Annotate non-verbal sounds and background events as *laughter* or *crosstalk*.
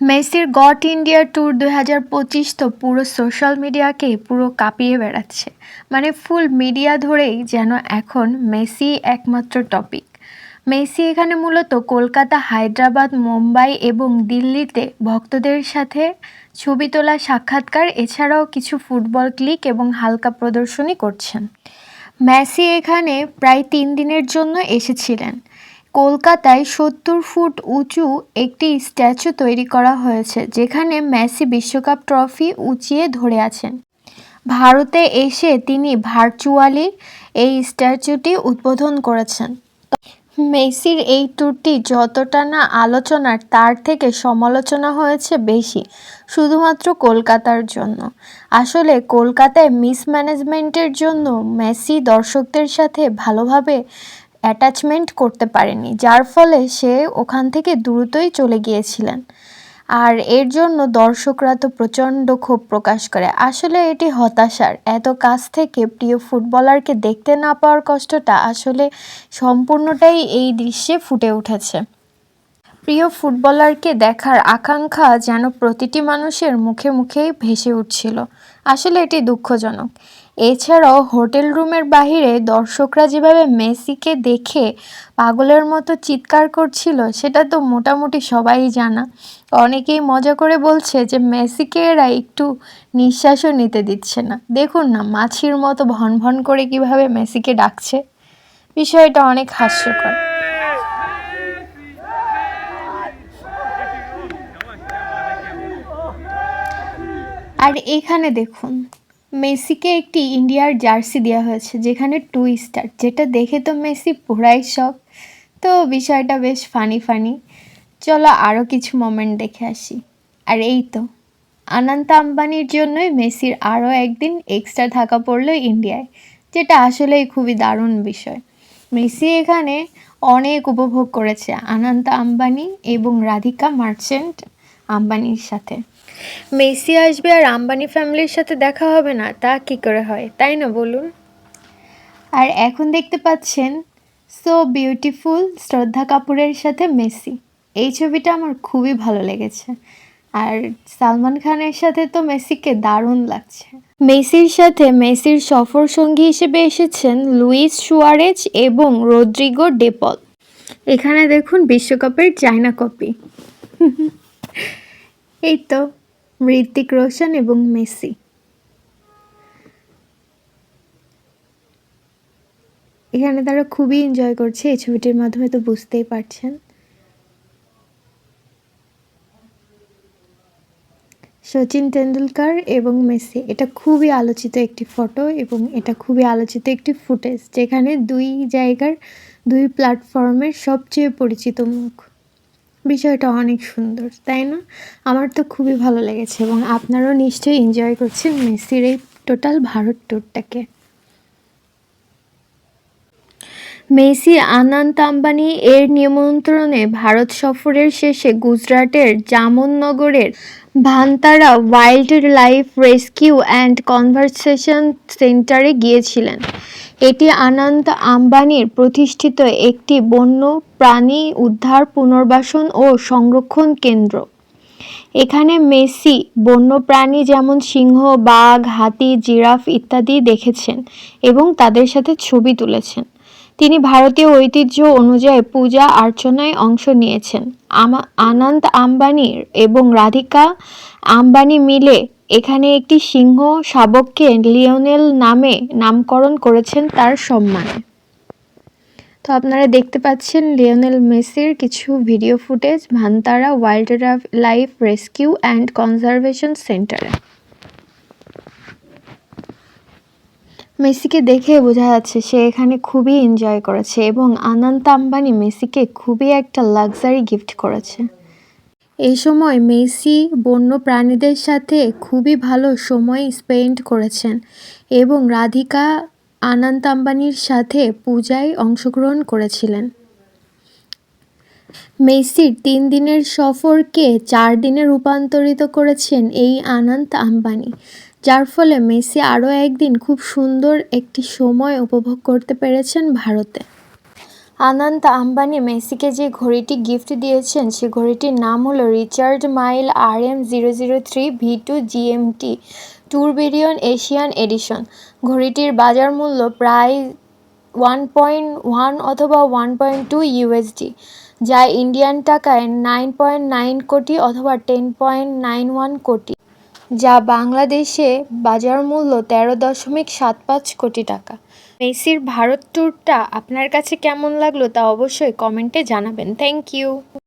মেসির goat India tour দুই হাজার পঁচিশ তো পুরো সোশ্যাল মিডিয়াকে পুরো কাঁপিয়ে বেড়াচ্ছে। মানে ফুল মিডিয়া ধরেই যেন এখন মেসি একমাত্র টপিক। মেসি এখানে মূলত কলকাতা, হায়দ্রাবাদ, মুম্বাই এবং দিল্লিতে ভক্তদের সাথে ছবি তোলা, সাক্ষাৎকার, এছাড়াও কিছু ফুটবল ক্লিক এবং হালকা প্রদর্শনী করছেন। মেসি এখানে প্রায় তিন দিনের জন্য এসেছিলেন। কলকাতায় সত্তর ফুট উঁচু একটি স্ট্যাচু তৈরি করা হয়েছে, যেখানে মেসি বিশ্বকাপ ট্রফি উঁচিয়ে ধরে আছেন। ভারতে এসে তিনি ভার্চুয়ালি এই স্ট্যাচুটি উদ্বোধন করেছেন। মেসির এই ট্যুরটি যতটা না আলোচনার, তার থেকে সমালোচনা হয়েছে বেশি, শুধুমাত্র কলকাতার জন্য। আসলে কলকাতায় মিসম্যানেজমেন্টের জন্য মেসি দর্শকদের সাথে ভালোভাবে অ্যাটাচমেন্ট করতে পারেনি, যার ফলে সে ওখান থেকে দ্রুতই চলে গিয়েছিলেন। আর এর জন্য দর্শকরা তো প্রচণ্ড ক্ষোভ প্রকাশ করে। আসলে এটি হতাশার। এত কাছ থেকে প্রিয় ফুটবলারকে দেখতে না পাওয়ার কষ্টটা আসলে সম্পূর্ণটাই এই দৃশ্যে ফুটে উঠেছে। প্রিয় ফুটবলারকে দেখার আকাঙ্ক্ষা যেন প্রতিটি মানুষের মুখে মুখেই ভেসে উঠছিল। আসলে এটি দুঃখজনক। এছাড়াও হোটেল রুমের বাহিরে দর্শকরা যেভাবে মেসিকে দেখে পাগলের মতো চিৎকার করছিল, সেটা তো মোটামুটি সবাই জানা। অনেকেই মজা করে বলছে যে, মেসিকে এরা একটু নিঃশ্বাসও নিতে দিচ্ছে না। দেখুন না, মাছির মতো ভন ভন করে কীভাবে মেসিকে ডাকছে। বিষয়টা অনেক হাস্যকর। আর এখানে দেখুন মেসিকে একটি ইন্ডিয়ার জার্সি দেওয়া হয়েছে, যেখানে টু স্টার যেটা দেখে তো মেসি পুরাই শখ তো বিষয়টা বেশ ফানি ফানি চলো আরও কিছু মোমেন্ট দেখে আসি। আর এই তো, অনন্ত আম্বানির জন্যই মেসির আরও একদিন এক্সট্রা থাকা পড়ল ইন্ডিয়ায়, যেটা আসলেই খুবই দারুণ বিষয়। মেসি এখানে অনেক উপভোগ করেছে অনন্ত আম্বানি এবং রাধিকা মার্চেন্ট আম্বানির সাথে। মেসি আসবে আর আম্বানি ফ্যামিলির সাথে দেখা হবে না, তা কী করে হয়? তাই না বলুন? আর এখন দেখতে পাচ্ছেন সো বিউটিফুল শ্রদ্ধা কাপুরের সাথে মেসি। এই ছবিটা আমার খুবই ভালো লেগেছে। আর সালমান খানের সাথে তো মেসিকে দারুণ লাগছে। মেসির সাথে মেসির সফর সঙ্গী হিসেবে এসেছেন লুইস সুয়ারেজ এবং রদ্রিগো ডেপল এখানে দেখুন বিশ্বকাপের চায়না কপি। *laughs* এই তো। ঋতিক রোশন এবং মেসি। এখানে তারা খুবই এনজয় করছে, এই ছবিটির মাধ্যমে তো বুঝতেই পারছেন। সচিন তেন্ডুলকার এবং মেসি, এটা খুবই আলোচিত একটি ফটো এবং এটা খুবই আলোচিত একটি ফুটেজ, যেখানে দুই জায়গার, দুই প্ল্যাটফর্মের সবচেয়ে পরিচিত মুখ। বিষয়টা অনেক সুন্দর, তাই না? আমার তো খুবই ভালো লেগেছে এবং আপনারাও নিশ্চয়ই এনজয় করছেন মেসির এই টোটাল ভারত ট্যুরটাকে মেসি আনন্ত আম্বানি এর নিমন্ত্রণে ভারত সফরের শেষে গুজরাটের জামননগরের Vantara wildlife rescue and conversation সেন্টারে গিয়েছিলেন। এটি আনন্দ আম্বানির প্রতিষ্ঠিত একটি বন্য প্রাণী উদ্ধার পুনর্বাসন ও সংরক্ষণ কেন্দ্র। এখানে মেসি বন্যপ্রাণী যেমন সিংহ, বাঘ, হাতি, জিরাফ ইত্যাদি দেখেছেন এবং তাদের সাথে ছবি তুলেছেন। তিনি ভারতীয় ঐতিহ্য অনুযায়ী পূজা অর্চনায় অংশ নিয়েছেন। আনন্দ আম্বানি এবং রাধিকা আম্বানি মিলে এখানে একটি সিংহ শাবককে লিওনেল নামে নামকরণ করেছেন তার সম্মানে। তো আপনারা দেখতে পাচ্ছেন লিওনেল মেসির কিছু video footage Vantara wildlife rescue and conservation সেন্টারে। মেসিকে দেখে বোঝা যাচ্ছে সে এখানে খুবই এনজয় করেছে এবং আনন্দ আম্বানি মেসিকে খুবই একটা লাক্সারি গিফট করেছে। এই সময় মেসি বন্য প্রাণীদের সাথে খুবই ভালো সময় স্পেন্ড করেছেন এবং রাধিকা আনন্দ আম্বানির সাথে পূজায় অংশগ্রহণ করেছিলেন। মেসির তিন দিনের সফরকে চার দিনে রূপান্তরিত করেছেন এই আনন্দ আম্বানি যার ফলে মেসি আরও একদিন খুব সুন্দর একটি সময় উপভোগ করতে পেরেছেন ভারতে। আনন্ত আম্বানি মেসিকে যে ঘড়িটি গিফট দিয়েছেন, সে ঘড়িটির নাম হলো Richard Mille R M zero zero three V two GMT tourbillon Asian edition. ঘড়িটির বাজার মূল্য প্রায় ওয়ান পয়েন্ট ওয়ান অথবা ওয়ান পয়েন্ট টু ইউএসডি যা ইন্ডিয়ান টাকায় নাইন পয়েন্ট নাইন কোটি অথবা টেন পয়েন্ট নাইন ওয়ান কোটি। যা বাংলাদেশে বাজার মূল্য তেরো দশমিক সাত পাঁচ কোটি টাকা। মেসির ভারত ট্যুরটা আপনার কাছে কেমন লাগল তা অবশ্যই কমেন্টে জানাবেন। Thank you